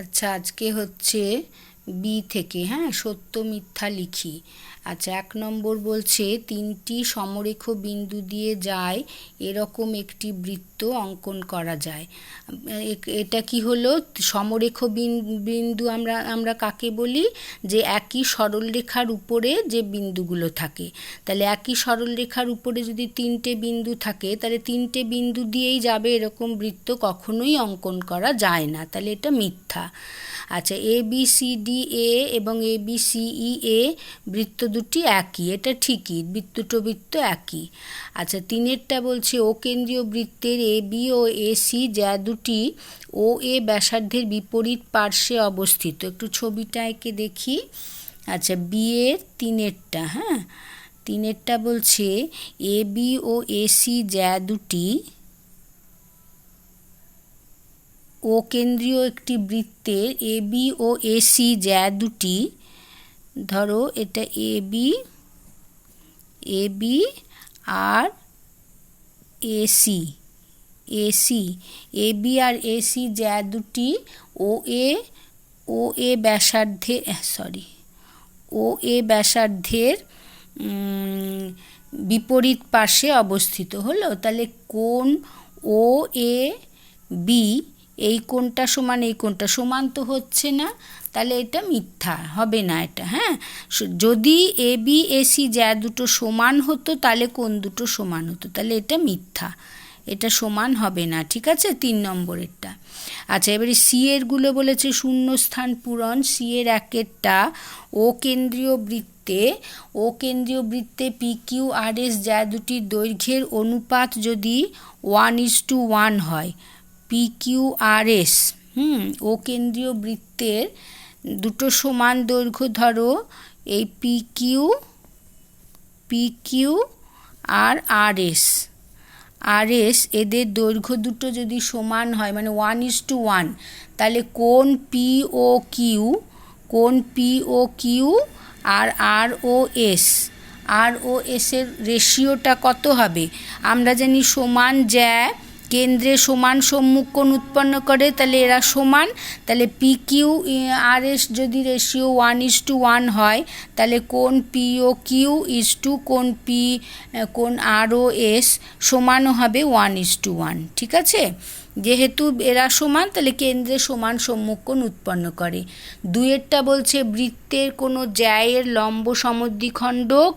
আচ্ছা আজকে হচ্ছে বি থেকে হ্যাঁ? সত্য, মিথ্যা লিখি। আচ্ছা এক নম্বর বলছে, তিনটি সমরেখ বিন্দু দিয়ে যায়, এরকম একটি বৃত্ত অঙ্কন করা যায়। এটা কি হলো? সমরেখ বিন- বিন্দু আমরা আমরা কাকে বলি? যে একই সরলরেখার উপরে যে বিন্দুগুলো থাকে। তাহলে একই সরলরেখার উপরে যদি তিনটে বিন্দু থাকে, তাহলে তিনটে বিন্দু দিয়েই যাবে এরকম বৃত্ত কখনোই অঙ্কন করা যায় না। তাহলে এটা মিথ্যা। আচ্ছা A B C D A এবং এ বি সি ই এ বৃত্ত দুটি একই, এটা ঠিকই, বৃত্ত বৃত্ত একই। আচ্ছা তিনেরটা বলছে, ও কেন্দ্রীয় বৃত্তের A B O A C যা দুটি ও এ ব্যাসার্ধের বিপরীত পার্শ্বে অবস্থিত। একটু ছবিটা এঁকে দেখি। আচ্ছা বি এর তিনেরটা হ্যাঁ? তিনেরটা বলছে, A B O A C যা দুটি ও কেন্দ্রীয় একটি বৃত্তের এ বি ও এসি জ্যা দুটি। ধরো এটা A B A B R AC AC A C A B R AC জ্যা দুটি। ও এ ও এ ব্যাসার্ধে সরি ও এ ব্যাসার্ধের বিপরীত পাশে অবস্থিত হলো। তাহলে কোন ও এ বি এই কোনটা সমান, এই কোনটা সমান তো হচ্ছে না। তাহলে এটা মিথ্যা, হবে না এটা হ্যাঁ? যদি এ বি এসি যা দুটো সমান হতো, তাহলে কোন দুটো সমান হতো। তাহলে এটা মিথ্যা, এটা সমান হবে না, ঠিক আছে? তিন নম্বরেরটা। আচ্ছা এবারে সি এরগুলো বলেছে শূন্যস্থান পূরণ সি এর একেরটা ও কেন্দ্রীয় বৃত্তে ও কেন্দ্রীয় বৃত্তে পি কিউ আর এস যা দুটির দৈর্ঘ্যের অনুপাত যদি ওয়ান ইজ টু ওয়ান হয় পি কিউ আর এস হুম, ও কেন্দ্রীয় বৃত্তের দুটো সমান দৈর্ঘ্য ধরো, এই P Q P Q R R S R S এদের দৈর্ঘ্য দুটো যদি সমান হয় মানে ওয়ান ইজ টু ওয়ান তাহলে কোন পি ও কিউ কোন পি ও কিউ আর R O S R O এসের রেশিওটা কত হবে? আমরা জানি সমান জ্যা কেন্দ্রে সমান সম্মুখ কোণ উৎপন্ন করে, তাহলে এরা সমান। তাহলে পি কিউ আর এস যদি ratio one is two one হয়, তাহলে কোন P O Q is two কোন পি কোন আর ও এস সমানও হবে ওয়ান ইস টু ওয়ান ঠিক আছে? যেহেতু এরা সমান, তাহলে কেন্দ্রে সমান সম্মুক্ষণ উৎপন্ন করে। দুয়েরটা বলছে বৃত্তের কোনো জ্যায়ের লম্ব সমদ্বিখণ্ডক,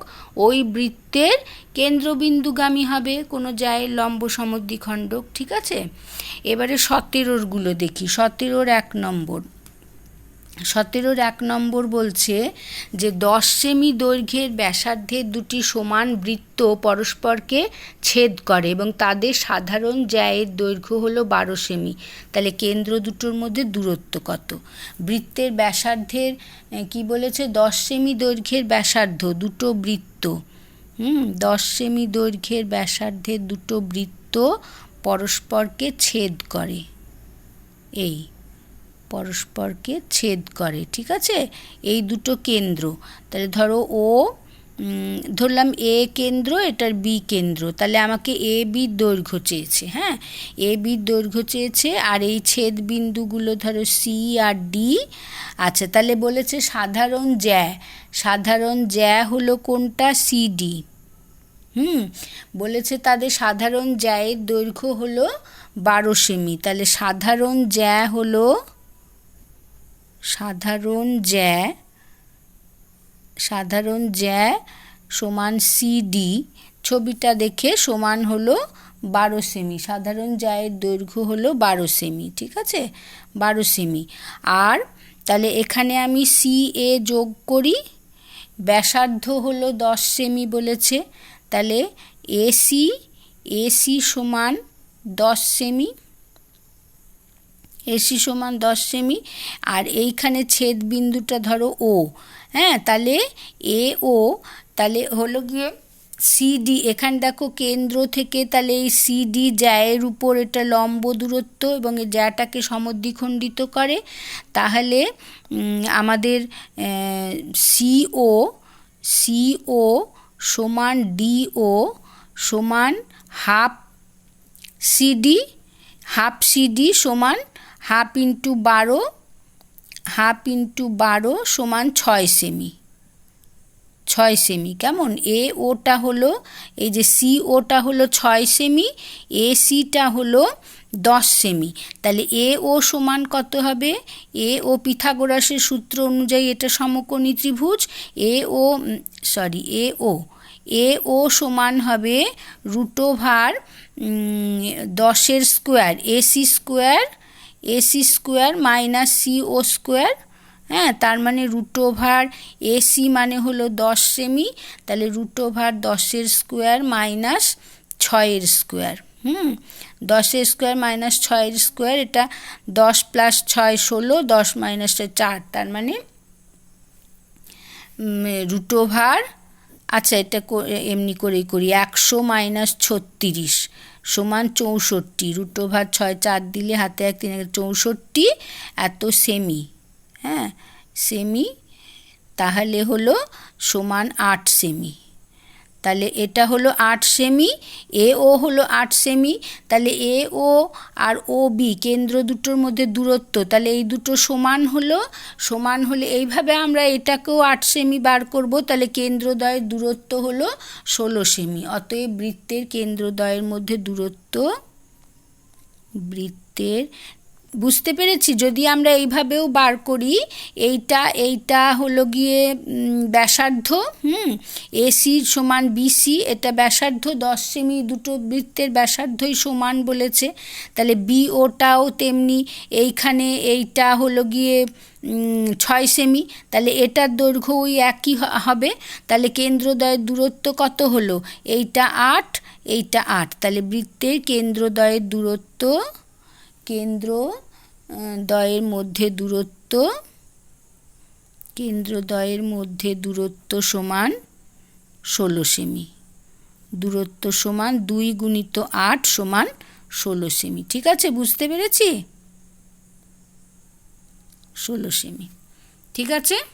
ওই বৃত্তের কেন্দ্রবিন্দুগামী হবে কোনো জায়ের লম্ব সমদ্বিখণ্ডক, ঠিক আছে? এবারে সতেরোরগুলো দেখি, সতেরোর এক নম্বর। সতেরোর এক নম্বর বলছে যে দশ সেমি দৈর্ঘ্যের ব্যাসার্ধের দুটি সমান বৃত্ত পরস্পরকে ছেদ করে এবং তাদের সাধারণ জ্যায়ের দৈর্ঘ্য হলো বারো সেমি। তাহলে কেন্দ্র দুটোর মধ্যে দূরত্ব কত? বৃত্তের ব্যাসার্ধের কি বলেছে? দশ সেমি দৈর্ঘ্যের ব্যাসার্ধ দুটো বৃত্ত। হুম, দশ সেমি দৈর্ঘ্যের ব্যাসার্ধের দুটো বৃত্ত পরস্পরকে ছেদ করে। এই। পরস্পরকে ছেদ করে, ঠিক আছে? এই দুটো কেন্দ্র। তাহলে ধরো ও ধরলাম এ কেন্দ্র, এটার বি কেন্দ্র। তাহলে আমাকে এ বি দৈর্ঘ্য চেয়েছে হ্যাঁ? এ বি দৈর্ঘ্য চেয়েছে, আর এই ছেদ বিন্দুগুলো ধরো সি আর ডি। আচ্ছা তাহলে বলেছে সাধারণ জ্যা সাধারণ জ্যা হলো কোনটা? সিডি হুম? বলেছে তাদের সাধারণ জ্যায়ের দৈর্ঘ্য হলো বারো সেমি। তাহলে সাধারণ জ্যা হলো সাধারণ জ্যা সাধারণ জ্যা সমান সিডি ছবিটা দেখে সমান হলো বারো সেমি। সাধারণ জ্যায়ের দৈর্ঘ্য হলো বারো সেমি, ঠিক আছে? বারো সেমি। আর তাহলে এখানে আমি সি এ যোগ করি, ব্যাসার্ধ হলো দশ সেমি বলেছে। তাহলে এসি এসি সমান দশ সেমি। এসি সমান দশ সেমি, আর এইখানে ছেদ বিন্দুটা ধরো ও হ্যাঁ? তাহলে এ ও তাহলে হলো গিয়ে সিডি এখানে দেখো কেন্দ্র থেকে তাহলে এই সিডি জ্যায়ের উপর এটা লম্ব দূরত্ব এবং এই জ্যাটাকে সমদ্বিখণ্ডিত করে। তাহলে আমাদের সিও সিও সমান ডিও সমান হাফ সিডি হাফ সিডি সমান হাফ ইন্টু বারো, হাফ ইন্টু বারো সমান ছয় সেমি। ছয় সেমি, কেমন? এ ওটা হলো, এই যে সি ওটা হলো ছয় সেমি, এ সিটা হলো দশ সেমি। তাহলে এ ও সমান কত হবে? এ ও পিথাগোরাসের সূত্র অনুযায়ী এটা সমকোণী ত্রিভুজ, এ ও, সরি, এ ও। এ ও সমান হবে রুটোভার দশের square AC square AC square minus C O square হ্যাঁ তার মানে রুট ওভার এসি মানে হলো দশ সেমি, তাহলে রুট ওভার দশের স্কোয়ার মাইনাস ছয়ের স্কোয়ার, হুম, দশের স্কোয়ার মাইনাস ছয়ের স্কোয়ার, এটা দশ প্লাস ছয় ষোলো, দশ মাইনাসটা চার, তার মানে রুট ওভার আচ্ছা এটা এমনি করেই করি, একশো মাইনাস ছত্রিশ সমান চৌষট্টি, রুট ওভার ছয়, চার দিলে হাতে এক, তিন চৌষট্টি, এত সেমি হ্যাঁ? সেমি তাহলে হলো সমান আট সেমি তাহলে এটা হলো আট সেমি, এ ও হলো আট সেমি, তাহলে এ, ও আর ও, বি, কেন্দ্র দুটোর মধ্যে দূরত্ব, তাহলে এই দুটো সমান হলো, সমান হলে এইভাবে আমরা এটাকেও আট সেমি বার করব, তাহলে কেন্দ্রদ্বয়ের দূরত্ব হলো ষোলো সেমি, অতএব বৃত্তের কেন্দ্রদ্বয়ের মধ্যে দূরত্ব, বৃত্তের বুঝতে পেরেছি, যদি আমরা এইভাবেও বার করি, এইটা এইটা হলো গিয়ে ব্যাসার্ধ, হুম এসি সমান বিসি এটা ব্যাসার্ধ, দশ সেমি দুটো বৃত্তের ব্যাসার্ধই সমান বলেছে, তাহলে বি ওটাও তেমনি এইখানে এইটা হলো গিয়ে ছয় সেমি, তাহলে এটার দৈর্ঘ্য ওই একই হবে, তাহলে কেন্দ্রদ্বয়ের দূরত্ব কত হলো? এইটা আট এইটা আট, তাহলে বৃত্তের কেন্দ্রদ্বয়ের দূরত্ব, কেন্দ্র দয়ের মধ্যে দূরত্ব, কেন্দ্র কেন্দ্রদ্বয়ের মধ্যে দূরত্ব সমান ষোলো সেমি। দূরত্ব সমান দুই গুণিত আট সমান ষোলো সেমি। ঠিক আছে, বুঝতে পেরেছি? ষোলো সেমি। ঠিক আছে?